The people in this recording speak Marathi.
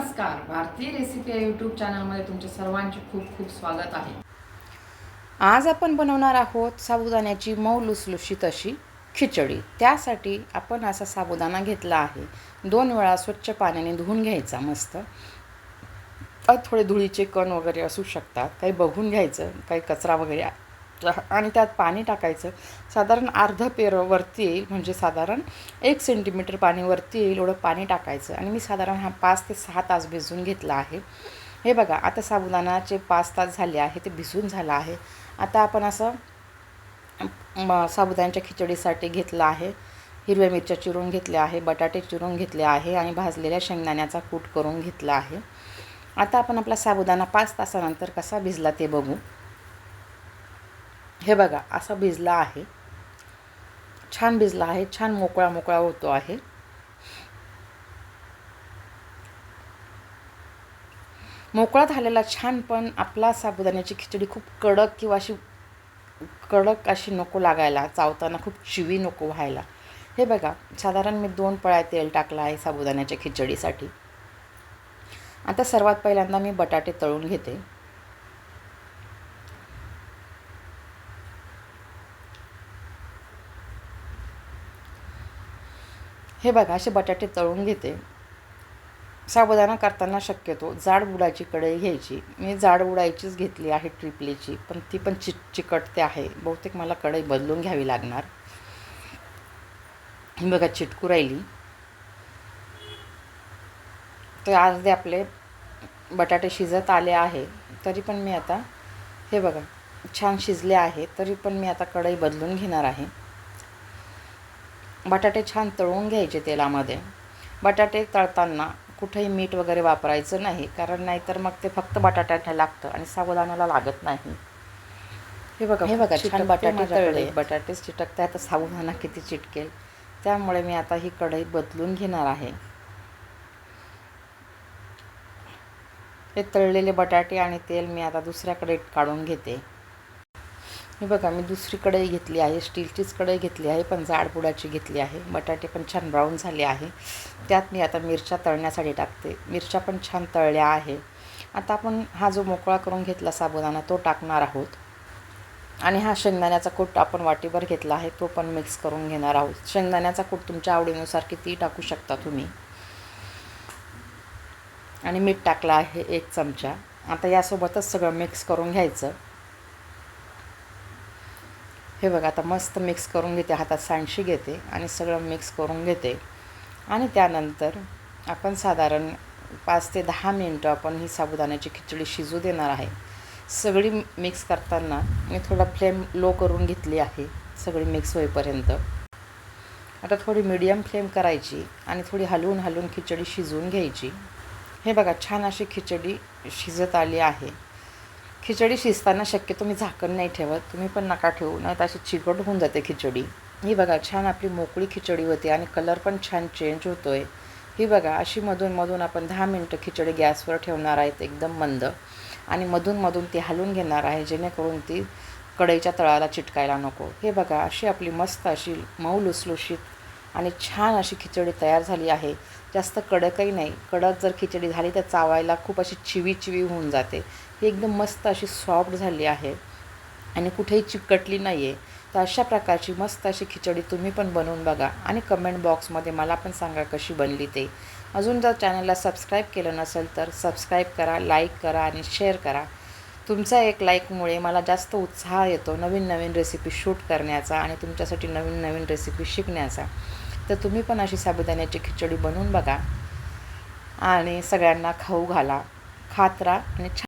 नमस्कार. भारतीय रेसिपी या यूट्यूब चॅनलमध्ये तुमचे सर्वांचे खूप खूप स्वागत आहे. आज आपण बनवणार आहोत साबुदाण्याची मऊ लुसलुशीत अशी खिचडी. त्यासाठी आपण असा साबुदाणा घेतला आहे. दोन वेळा स्वच्छ पाण्याने धुवून घ्यायचा मस्त. थोडे धुळीचे कण वगैरे असू शकतात. काही बघून घ्यायचं काही कचरा वगैरे आणि त्यात पाणी टाकायचं. साधारण अर्ध पेर वरती येईल म्हणजे साधारण एक सेंटीमीटर पाणी वरती येईल एवढं पाणी टाकायचं. आणि मी साधारण हा पाच ते सहा तास भिजून घेतला आहे. हे बघा आता साबुदाणाचे पाच तास झाले आहे ते भिजून झालं आहे. आता आपण असं साबुदाण्याच्या खिचडीसाठी घेतलं आहे. हिरव्या मिरच्या चिरून घेतल्या आहे बटाटे चिरून घेतले आहे आणि भाजलेल्या शेंगदाण्याचा कूट करून घेतला आहे. आता आपण आपला साबुदाणा पाच तासानंतर कसा भिजला ते बघू. हे बघा असा भिजला आहे. छान भिजला आहे छान मोकळा मोकळा होतो आहे. मोकळा झालेला छान पण आपला साबुदाण्याची खिचडी खूप कडक किंवा अशी कडक अशी नको लागायला चावताना खूप चिवी नको व्हायला. हे बघा साधारण मी दोन पळ्या तेल टाकलं आहे साबुदाण्याच्या खिचडीसाठी. आता सर्वात पहिल्यांदा मी बटाटे तळून घेते. हे बघा असे बटाटे तळून घेते. साबुदाणा करताना शक्यतो जाड बुडाची कढई घ्यायची. मी जाड बुडायचीच घेतली आहे ट्रिपलीची पण ती पण चिट चिकटते आहे. बहुतेक मला कढई बदलून घ्यावी लागणार. ही बघा चिटकू राहिली. तर आज आपले बटाटे शिजत आले आहे. तरी पण मी आता हे बघा छान शिजले आहे. तरी पण मी आता कढई बदलून घेणार आहे. बटाटे छान तळून घ्यायचे तेलामध्ये. बटाटे तळताना कुठेही मीठ वगैरे वापरायचं नाही कारण नाहीतर मग ते फक्त बटाट्याला लागतं आणि साबुदाण्याला लागत नाही. हे बघा हे बघा छान बटाटे तळले. बटाटेच चिटकते आता साबुदाणा किती चिटकेल? त्यामुळे मी आता ही कढई बदलून घेणार आहे. हे तळलेले बटाटे आणि तेल मी आता दुसऱ्या कढईत काढून घेते. हे बघा मी दुसरी कढई घेतली आहे स्टीलचीच कढई घेतली आहे पण जाडबुडाची घेतली आहे. बटाटे पण छान ब्राऊन झाले आहे. त्यात मी आता मिरच्या तळण्यासाठी टाकते. मिरच्या पण छान तळल्या आहे. आता आपण हा जो मोकळा करून घेतला साबुदाणा तो टाकणार आहोत. आणि हा शेंगदाण्याचा कूट आपण वाटीभर घेतला आहे तो पण मिक्स करून घेणार आहोत. शेंगदाण्याचा कूट तुमच्या आवडीनुसार किती टाकू शकता तुम्ही. आणि मीठ टाकलं आहे एक चमचा. आता यासोबतच सगळं मिक्स करून घ्यायचं. हे बघा आता मस्त मिक्स करून घेते हातात सांडशी घेते आणि सगळं मिक्स करून घेते. आणि त्यानंतर आपण साधारण पाच ते दहा मिनटं आपण ही साबुदाण्याची खिचडी शिजू देणार आहे. सगळी मिक्स करताना मी थोडा फ्लेम लो करून घेतली आहे सगळी मिक्स होईपर्यंत. आता थोडी मीडियम फ्लेम करायची आणि थोडी हलवून हलवून खिचडी शिजवून घ्यायची. हे बघा छान अशी खिचडी शिजत आली आहे. खिचडी शिजताना शक्यतो मी झाकण नाही ठेवत. तुम्ही पण नका ठेवू नाही तर अशी चिकट होऊन जाते खिचडी. ही बघा छान आपली मोकळी खिचडी होते आणि कलर पण छान चेंज होतो आहे ही बघा अशी मधून मधून आपण दहा मिनटं खिचडी गॅसवर ठेवणार आहेत एकदम मंद. आणि मधून मधून ती हलवून घेणार आहे जेणेकरून ती कढईच्या तळाला चिटकायला नको. हे बघा अशी आपली मस्त अशी मऊ लुसलुशीत आणि छान अशी खिचडी तयार झाली आहे. जास्त कडकही नाही. कडक जर खिचडी झाली तर चावायला खूप अशी चिवी चिवी होऊन जाते. ही एकदम मस्त अशी सॉफ्ट झाली आहे आणि कुठेही चिकटली नाही आहे तर अशा प्रकारची मस्त अशी खिचडी तुम्ही पण बनवून बघा आणि कमेंट बॉक्समध्ये मला पण सांगा कशी बनली ते. अजून जर चॅनलला सबस्क्राईब केलं नसेल तर सबस्क्राईब करा लाईक करा आणि शेअर करा. तुमचा एक लाईकमुळे मला जास्त उत्साह येतो नवीन नवीन रेसिपी शूट करण्याचा आणि तुमच्यासाठी नवीन नवीन रेसिपी शिकण्याचा. तर तुम्ही पण अशी साबुदाण्याची खिचडी बनवून बघा. आणि सगळ्यांना खाऊ घाला. खात राहा आणि छान